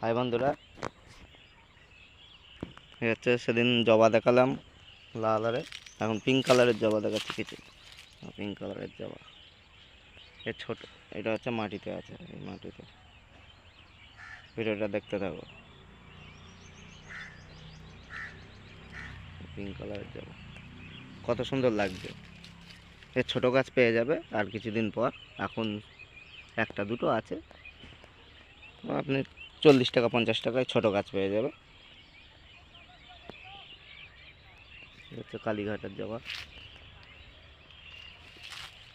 High বন্ধুরা। হচ্ছে সেদিন জবা দেখালাম লাল আরে, এখন পিঙ্ক কালারের জবা দেখাচ্ছি কিছু। পিঙ্ক কালারের জবা। এ ছোট, এটা হচ্ছে মাটিতে আছে, এই মাটিতে। ভিডিওটা দেখতে থাকো। পিঙ্ক কালারের জবা। কত সুন্দর লাগছে। এর ছোট গাছ পেয়ে যাবে, আর কিছুদিন পর। এখন একটা দুটো আছে। আপনি চল্লিশ টাকা, পঞ্চাশ টাকায় ছোট গাছ পেয়ে যাবে। হচ্ছে কালীঘাটের জবা।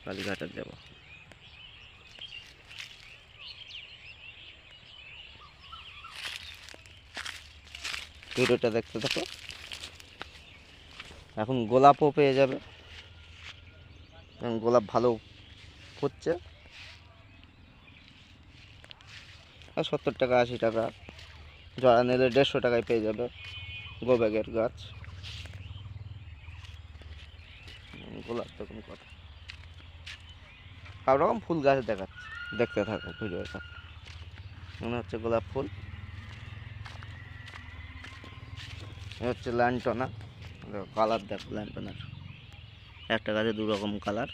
কালীঘাটের জবা। ভিডিওটা দেখতে থাকো। এখন গোলাপও পেয়ে যাবে। গোলাপ ভালো হচ্ছে আর সত্তর টাকা, আশি টাকা। জড়া নিলে দেড়শো টাকায় পেয়ে যাবে গোব্যাগের গাছ। গোলাপ দেখুন কত সব রকম ফুল গাছ দেখাচ্ছে। দেখতে থাকো ভিডিওটা। মনে হচ্ছে গোলাপ ফুল। হচ্ছে ল্যান্টনা কালার দেখো ল্যান্টনার একটা গাছে দু রকম কালার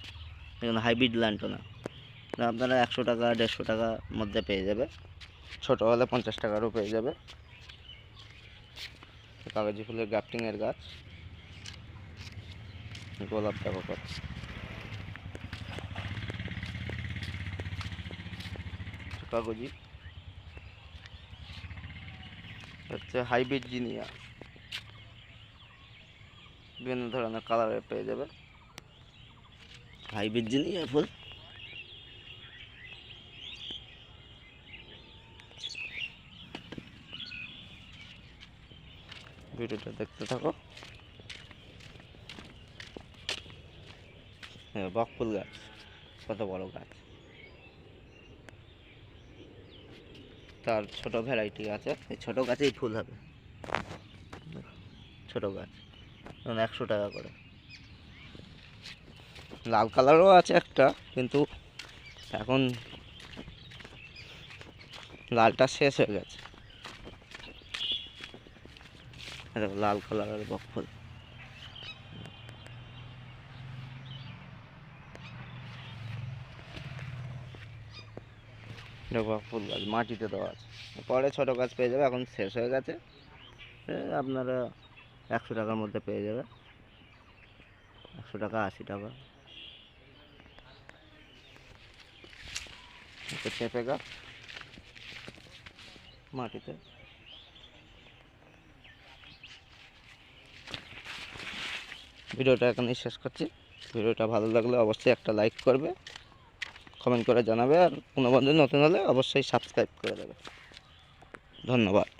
এখানে হাইব্রিড ল্যান্টনা আপনারা একশো টাকা, দেড়শো টাকার মধ্যে পেয়ে যাবে। ছোটো হলে পঞ্চাশ টাকারও পেয়ে যাবে। কাগজি ফুলের গ্রাফটিংয়ের গাছ। গোলাপ দেখো কত। কাগজি। হচ্ছে হাইব্রিড জিনিয়া। বিভিন্ন ধরনের কালারের পেয়ে যাবে। হাইব্রিড জিনিয়া ফুল। ভিডিওটা দেখতে থাকো। হ্যাঁ বকফুল গাছ, কত বড় গাছ। তার ছোট ভ্যারাইটি আছে, এই ছোট গাছেই ফুল হবে। ছোট গাছ একশো টাকা করে। লাল কালারও আছে একটা, কিন্তু এখন লালটা শেষ হয়ে গেছে এই দেখো লাল কালারের বকফুল ফুল গাছ, মাটিতে দেওয়া আছে। পরে ছোটো গাছ পেয়ে যাবে, এখন শেষ হয়ে গেছে। আপনারা একশো টাকার মধ্যে পেয়ে যাবে একশো টাকা, আশি টাকা। পেঁপে গাছ মাটিতে। ভিডিওটা এখানেই শেষ করছি। ভিডিওটা ভালো লাগলে অবশ্যই একটা লাইক করবে কমেন্ট করে জানাবে, আর কোনো বন্ধু নতুন হলে অবশ্যই সাবস্ক্রাইব করে দেবে। ধন্যবাদ।